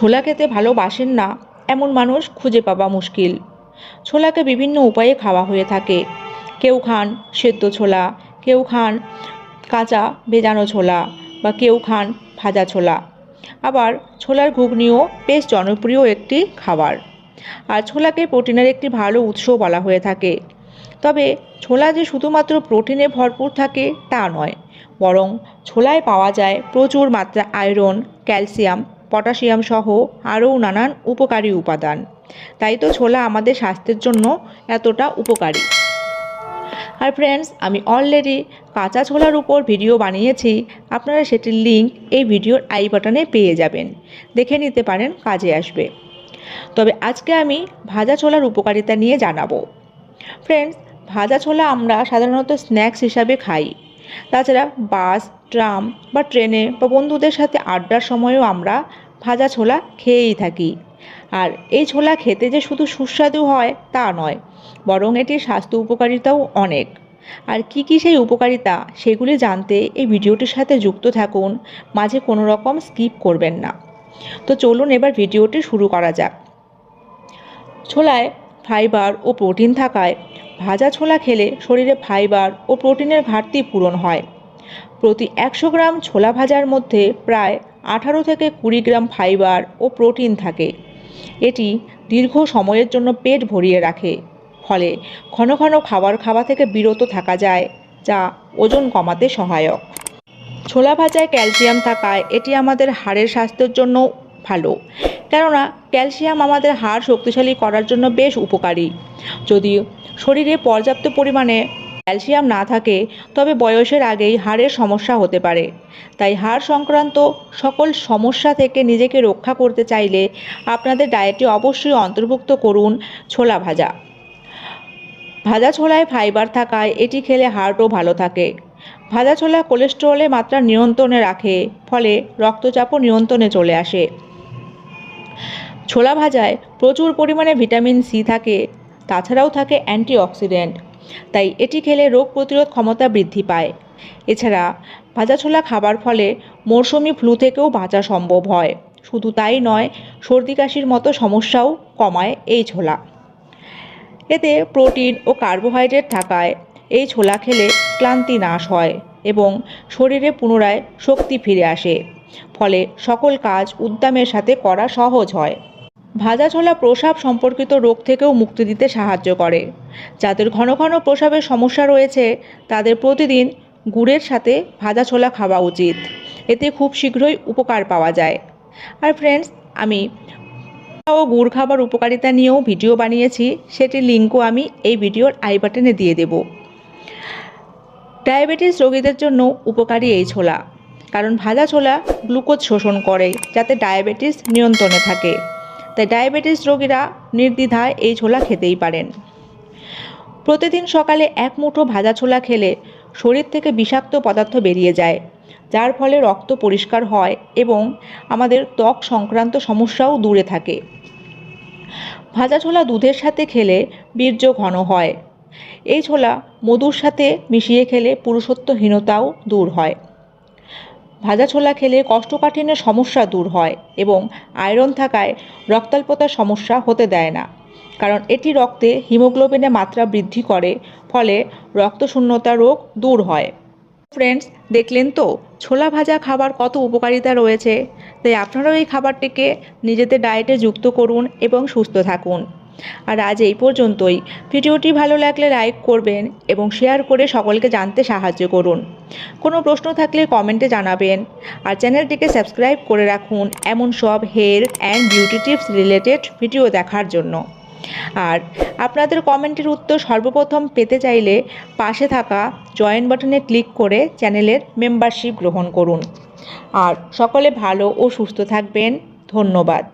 ছোলা খেতে ভালোবাসেন না, এমন মানুষ খুঁজে পাওয়া মুশকিল। ছোলাকে বিভিন্ন উপায়ে খাওয়া হয়ে থাকে। কেউ খান সেদ্ধ ছোলা, কেউ খান কাঁচা ভেজানো ছোলা বা কেউ খান ভাজা ছোলা। আবার ছোলার ঘুগনিও বেশ জনপ্রিয় একটি খাবার। আর ছোলাকে প্রোটিনের একটি ভালো উৎসও বলা হয়ে থাকে। তবে ছোলা যে শুধুমাত্র প্রোটিনে ভরপুর থাকে তা নয়, বরং ছোলায় পাওয়া যায় প্রচুর মাত্রা আয়রন, ক্যালসিয়াম পটাশিয়াম সহ আরও নানান উপকারী উপাদান। তাই তো ছোলা আমাদের স্বাস্থ্যের জন্য এতটা উপকারী। আর ফ্রেন্ডস আমি অলরেডি কাঁচা ছোলার উপর ভিডিও বানিয়েছি। আপনারা সেটির লিঙ্ক এই ভিডিওর আই বাটনে পেয়ে যাবেন। দেখে নিতে পারেন, কাজে আসবে। তবে আজকে আমি ভাজা ছোলার উপকারিতা নিয়ে জানাব। ফ্রেন্ডস ভাজা ছোলা আমরা সাধারণত স্ন্যাক্স হিসাবে খাই। তাছাড়া বাস ট্রাম বা ট্রেনে বা বন্ধুদের সাথে আড্ডার সময়ও আমরা ভাজা ছোলা খেয়েই থাকি। আর এই ছোলা খেতে যে শুধু সুস্বাদু হয় তা নয়, বরং এটির স্বাস্থ্য উপকারিতাও অনেক। আর কি কি সেই উপকারিতা, সেগুলি জানতে এই ভিডিওটির সাথে যুক্ত থাকুন, মাঝে কোনো রকম স্কিপ করবেন না। তো চলুন এবার ভিডিওটি শুরু করা যাক। ছোলায় ফাইবার ও প্রোটিন থাকায় ভাজা ছোলা খেলে শরীরে ফাইবার ও প্রোটিনের ঘাটতি পূরণ হয়। প্রতি একশো গ্রাম ছোলা ভাজার মধ্যে প্রায় আঠারো থেকে কুড়ি গ্রাম ফাইবার ও প্রোটিন থাকে। এটি দীর্ঘ সময়ের জন্য পেট ভরিয়ে রাখে। ফলে ঘন ঘন খাবার খাওয়া থেকে বিরত থাকা যায়, যা ওজন কমাতে সহায়ক। ছোলা ভাজায় ক্যালসিয়াম থাকায় এটি আমাদের হাড়ের স্বাস্থ্যের জন্য ভালো। কেননা, ক্যালসিয়াম আমাদের হাড় শক্তিশালী করার জন্য বেশ উপকারী। যদি শরীরে পর্যাপ্ত পরিমাণে ক্যালসিয়াম না থাকে, তবে বয়সের আগেই হাড়ের সমস্যা হতে পারে। তাই হাড় সংক্রান্ত সকল সমস্যা থেকে নিজেকে রক্ষা করতে চাইলে আপনাদের ডায়েটে অবশ্যই অন্তর্ভুক্ত করুন ছোলা ভাজা। ভাজা ছোলায় ফাইবার থাকায় এটি খেলে হার্টও ভালো থাকে। ভাজা ছোলা কোলেস্টেরলের মাত্রা নিয়ন্ত্রণে রাখে, ফলে রক্তচাপও নিয়ন্ত্রণে চলে আসে। ছোলা ভাজায় প্রচুর পরিমাণে ভিটামিন সি থাকে, তাছাড়াও থাকে অ্যান্টিঅক্সিডেন্ট। তাই এটি খেলে রোগ প্রতিরোধ ক্ষমতা বৃদ্ধি পায়। এছাড়া ভাজা ছোলা খাবার ফলে মরশুমি ফ্লু থেকেও বাঁচা সম্ভব হয়। শুধু তাই নয়, সর্দি কাশির মতো সমস্যাও কমায় এই ছোলা। এতে প্রোটিন ও কার্বোহাইড্রেট থাকায় এই ছোলা খেলে ক্লান্তি নাশ হয় এবং শরীরে পুনরায় শক্তি ফিরে আসে। ফলে সকল কাজ উদ্যমের সাথে করা সহজ হয়। ভাজা ছোলা প্রসাব সম্পর্কিত রোগ থেকেও মুক্তি দিতে সাহায্য করে। যাদের ঘন ঘন প্রসাবের সমস্যা রয়েছে, তাদের প্রতিদিন গুড়ের সাথে ভাজা ছোলা খাওয়া উচিত। এতে খুব শীঘ্রই উপকার পাওয়া যায়। আর ফ্রেন্ডস আমি ও গুড় খাবার উপকারিতা নিয়েও ভিডিও বানিয়েছি সেটির লিঙ্কও আমি এই ভিডিওর আই বাটনে দিয়ে দেব। ডায়াবেটিস রোগীদের জন্য উপকারী এই ছোলা, কারণ ভাজা ছোলা গ্লুকোজ শোষণ করে, যাতে ডায়াবেটিস নিয়ন্ত্রণে থাকে। তাই ডায়াবেটিস রোগীরা নির্দ্বিধায় এই ছোলা খেতেই পারেন। প্রতিদিন সকালে এক মুঠো ভাজা ছোলা খেলে শরীর থেকে বিষাক্ত পদার্থ বেরিয়ে যায়, যার ফলে রক্ত পরিষ্কার হয় এবং আমাদের ত্বক সংক্রান্ত সমস্যাও দূরে থাকে। ভাজা ছোলা দুধের সাথে খেলে বীর্য ঘন হয়। এই ছোলা মধুর সাথে মিশিয়ে খেলে পুরুষত্বহীনতাও দূর হয়। ভাজা ছোলা খেলে কোষ্ঠকাঠিন্যের সমস্যা দূর হয় এবং আয়রন থাকায় রক্তাল্পতার সমস্যা হতে দেয় না। কারণ এটি রক্তে হিমোগ্লোবিনের মাত্রা বৃদ্ধি করে, ফলে রক্তশূন্যতা রোগ দূর হয়। ফ্রেন্ডস দেখলেন তো? ছোলা ভাজা খাবার কত উপকারিতা রয়েছে? তাই আপনারাও এই খাবারটিকে নিজেদের ডায়েটে যুক্ত করুন এবং সুস্থ থাকুন। আর আজ এই পর্যন্তই। ভিডিওটি ভালো লাগলে লাইক করবেন এবং শেয়ার করে সকলকে জানতে সাহায্য করুন। কোনো প্রশ্ন থাকলে কমেন্টে জানাবেন। আর চ্যানেলটিকে সাবস্ক্রাইব করে রাখুন এমন সব hair and beauty tips related video দেখার জন্য। আর আপনাদের কমেন্টের উত্তর সর্বপ্রথম পেতে চাইলে পাশে থাকা জয়েন বাটনে ক্লিক করে চ্যানেলের মেম্বারশিপ গ্রহণ করুন। আর সকলে ভালো ও সুস্থ থাকবেন। ধন্যবাদ।